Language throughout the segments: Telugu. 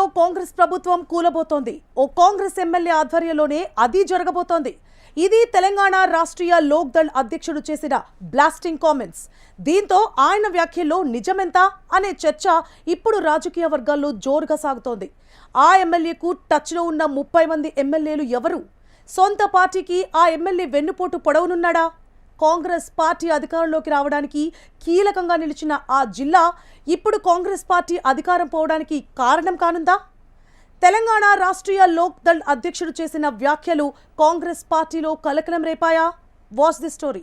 ఏపీలో కాంగ్రెస్ ప్రభుత్వం కూలబోతోంది. ఓ కాంగ్రెస్ ఎమ్మెల్యే ఆధ్వర్యంలోనే అది జరగబోతోంది. ఇది తెలంగాణ రాష్ట్రీయ లోక్ దళ్ అధ్యక్షుడు చేసిన బ్లాస్టింగ్ కామెంట్స్ దీంతో ఆయన వ్యాఖ్యల్లో నిజమెంత అనే చర్చ ఇప్పుడు రాజకీయ వర్గాల్లో జోరుగా సాగుతోంది. ఆ ఎమ్మెల్యేకు టచ్లో ఉన్న ముప్పై మంది ఎమ్మెల్యేలు ఎవరు? సొంత పార్టీకి ఆ ఎమ్మెల్యే వెన్నుపోటు పొడవునున్నాడా? కాంగ్రెస్ పార్టీ అధికారంలోకి రావడానికి కీలకంగా నిలిచిన ఆ జిల్లా ఇప్పుడు కాంగ్రెస్ పార్టీ అధికారం పోవడానికి కారణం కానుందా? తెలంగాణ రాష్ట్రీయ లోక్ దళ్ అధ్యక్షుడు చేసిన వ్యాఖ్యలు కాంగ్రెస్ పార్టీలో కలకలం రేపాయా? Watch the story.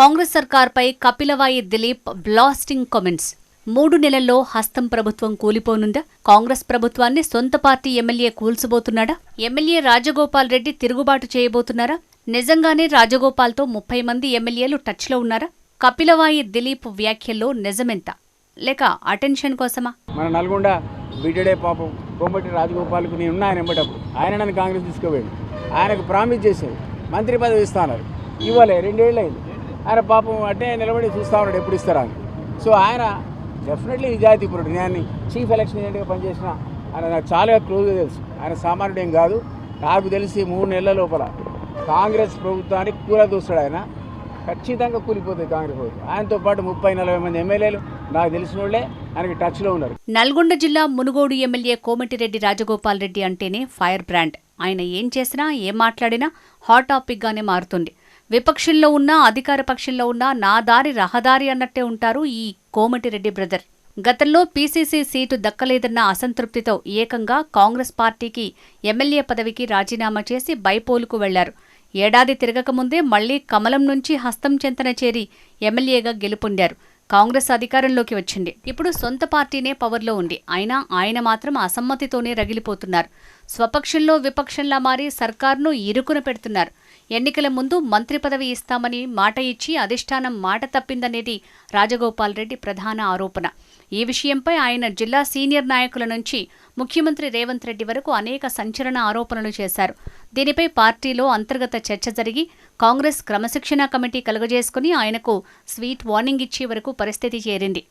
కాంగ్రెస్ సర్కార్పై కపిలవాయి దిలీప్ బ్లాస్టింగ్ కామెంట్స్. మూడు నెలల్లో హస్తం ప్రభుత్వం కూలిపోనుందా? కాంగ్రెస్ ప్రభుత్వాన్ని సొంత పార్టీ ఎమ్మెల్యే కూల్చబోతున్నాడా? ఎమ్మెల్యే రాజగోపాల్ రెడ్డి తిరుగుబాటు చేయబోతున్నారా? నిజంగానే రాజగోపాల్తో ముప్పై మంది ఎమ్మెల్యేలు టచ్లో ఉన్నారా? కపిలవాయి దిలీప్ వ్యాఖ్యల్లో నిజమెంత. లేక అటెన్షన్ కోసమా? మన నల్గొండ బిడ్డడే పాపం కోమటి రాజగోపాల్కు నేను ఉన్నా ఆయన ఎంబటప్పుడు ఆయన నన్ను కాంగ్రెస్ తీసుకుపోయాడు. ఆయనకు ప్రామిస్ చేశాడు. మంత్రి పదవి ఇస్తానన్నారు. ఇవ్వలే రెండేళ్ళు అయింది ఆయన పాపం అంటే నిలబడి చూస్తా ఉన్నాడు ఎప్పుడు ఇస్తారా సో ఆయన డెఫినెట్లీ నిజాయితీపురుడు నేను చీఫ్ ఎలక్షన్ ఏజెంట్గా పనిచేసిన. ఆయన నాకు చాలా క్లోజ్గా తెలుసు. ఆయన సామాన్యుడు ఏం కాదు. నాకు తెలిసి మూడు నెలల లోపల కాంగ్రెస్ ప్రభుత్వానికి కూలదూస్తాడు ఆయన. ఖచ్చితంగా కూలిపోతుంది కాంగ్రెస్ ప్రభుత్వం. ఆయనతో పాటు ముప్పై నలభై మంది ఎమ్మెల్యేలు నాకు తెలిసిన వాళ్ళే ఆయనకి టచ్లో ఉన్నారు. నల్గొండ జిల్లా మునుగోడు ఎమ్మెల్యే కోమటిరెడ్డి రాజగోపాల్ రెడ్డి అంటేనే ఫైర్ బ్రాండ్. ఆయన ఏం చేసినా ఏం మాట్లాడినా హాట్ టాపిక్గానే మారుతుంది. విపక్షంలో ఉన్నా అధికార పక్షంలో ఉన్నా నా దారి రహదారి అన్నట్టే ఉంటారు ఈ కోమటిరెడ్డి బ్రదర్. గతంలో పీసీసీ సీటు దక్కలేదన్న అసంతృప్తితో ఏకంగా కాంగ్రెస్ పార్టీకి ఎమ్మెల్యే పదవికి రాజీనామా చేసి బైపోలుకు వెళ్ళారు. ఏడాది తిరగకముందే మళ్ళీ కమలం నుంచి హస్తం చెంతన చేరి ఎమ్మెల్యేగా గెలుపొందారు. కాంగ్రెస్ అధికారంలోకి వచ్చింది. ఇప్పుడు సొంత పార్టీనే పవర్లో ఉంది. అయినా ఆయన మాత్రం అసమ్మతితోనే రగిలిపోతున్నారు. స్వపక్షంలో విపక్షంలా మారి సర్కార్ను ఇరుకున పెడుతున్నారు. ఎన్నికల ముందు మంత్రి పదవి ఇస్తామని మాట ఇచ్చి అధిష్టానం మాట తప్పిందనేది రాజగోపాల్ రెడ్డి ప్రధాన ఆరోపణ. ఈ విషయంపై ఆయన జిల్లా సీనియర్ నాయకుల నుంచి ముఖ్యమంత్రి రేవంత్ రెడ్డి వరకు అనేక సంచలన ఆరోపణలు చేశారు. దీనిపై పార్టీలో అంతర్గత చర్చ జరిగి కాంగ్రెస్ క్రమశిక్షణా కమిటీ కలుగజేసుకుని ఆయనకు స్వీట్ వార్నింగ్ ఇచ్చే వరకు పరిస్థితి చేరింది.